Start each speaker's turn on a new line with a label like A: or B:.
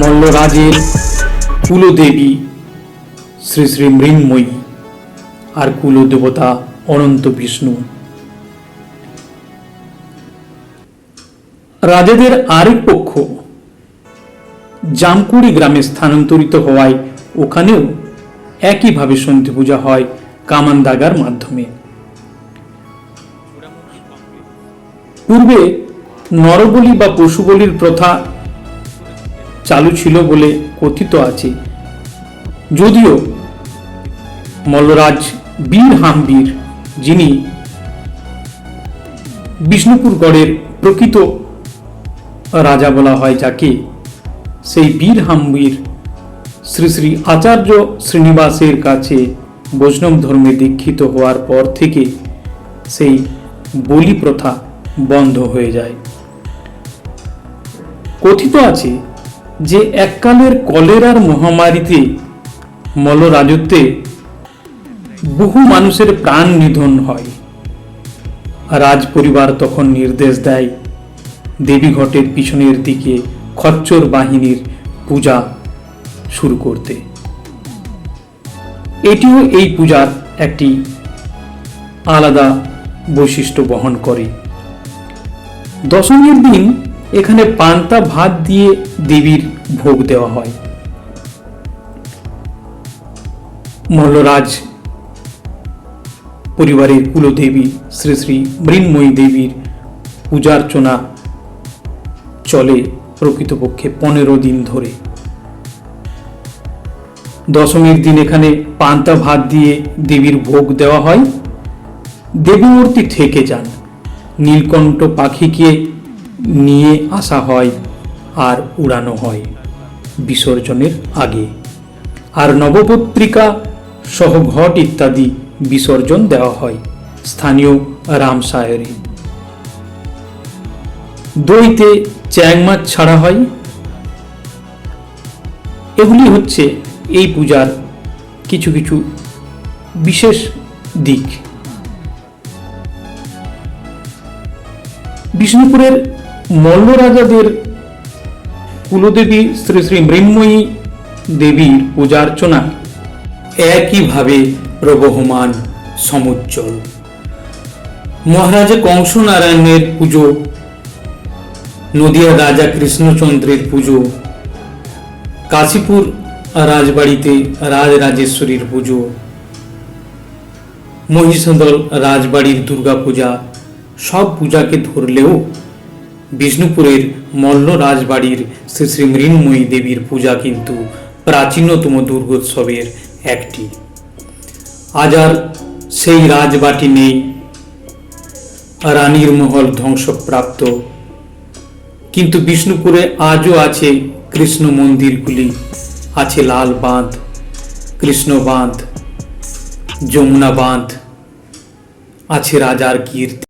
A: মল্লরাজের কুলদেবী শ্রী শ্রী মৃন্ময়ী আর কুলদেবতা অনন্ত বিষ্ণু। রাজাদের আরেক পক্ষ জামকুড়ি গ্রামে স্থানান্তরিত হওয়ায় ওখানেও একইভাবে সন্ধি পূজা হয় কামান দাগার মাধ্যমে। পূর্বে নরবলি বা পশু বলির প্রথা চালু ছিল বলে কথিত আছে। যদিও মল্লরাজ বীর হামবীর, যিনি বিষ্ণুপুর গড়ের প্রকৃত রাজা বলা হয়, যাকে সেই বীর হামবীর শ্রী শ্রী আচার্য শ্রীনিবাসের কাছে বৈষ্ণব ধর্মে দীক্ষিত হওয়ার পর থেকে সেই বলি প্রথা বন্ধ হয়ে যায়। কথিত আছে যে এককালের কলেরার মহামারীতে মল রাজত্বে বহু মানুষের প্রাণ নিধন হয়। রাজ পরিবার তখন নির্দেশ দেয়, দেবীঘটের পিছনের দিকে খচ্চর বাহিনীর পূজা শুরু করতে। এটিও এই পূজার একটি আলাদা বৈশিষ্ট্য বহন করে। দশমীর দিন এখানে পান্তা ভাত দিয়ে দেবীর ভোগ দেওয়া হয়। মল্লরাজ, পরিবারের কুলদেবী শ্রী শ্রী মৃন্ময়ী দেবীর পূজার্চনা চলে প্রকৃতপক্ষে পনেরো দিন ধরে। দশমীর দিন এখানে পান্তা ভাত দিয়ে দেবীর ভোগ দেওয়া হয়। দেবী মূর্তি থেকে যান। নীলকণ্ঠ পাখিকে নিয়ে আসা হয় আর উড়ানো হয় বিসর্জনের আগে। আর নবপত্রিকা সহ ঘট ইত্যাদি বিসর্জন দেওয়া হয় স্থানীয় রামসায়রে দইতে চ্যাং মাছ ছাড়া হয়। এগুলি হচ্ছে এই পূজার কিছু কিছু বিশেষ দিক। বিষ্ণুপুরের মল্ল রাজাদের কুলদেবী শ্রী শ্রী মৃন্ময়ী দেবীর পূজার্চনা একইভাবে প্রবহমান সমুজ্জ্বল। মহারাজা কংসনারায়ণের পুজো, নদিয়া রাজা কৃষ্ণচন্দ্রের পুজো, কাশীপুর রাজবাড়িতে রাজরাজেশ্বরীর পুজো, মহিষাদল রাজবাড়ির দুর্গাপূজা, সব পূজাকে ধরলেও বিষ্ণুপুরের মল্ল রাজবাড়ির শ্রী শ্রী মৃন্ময়ী দেবীর পূজা কিন্তু প্রাচীনতম দুর্গোৎসবের একটি। আজ আর সেই রাজবাটি নেই। রানীর মহল ধ্বংসপ্রাপ্ত। কিন্তু বিষ্ণুপুরে আজও আছে কৃষ্ণ মন্দিরগুলি, আছে লাল বাঁধ, কৃষ্ণ বাঁধ, যমুনা বাঁধ, আছে রাজার কীর্তি।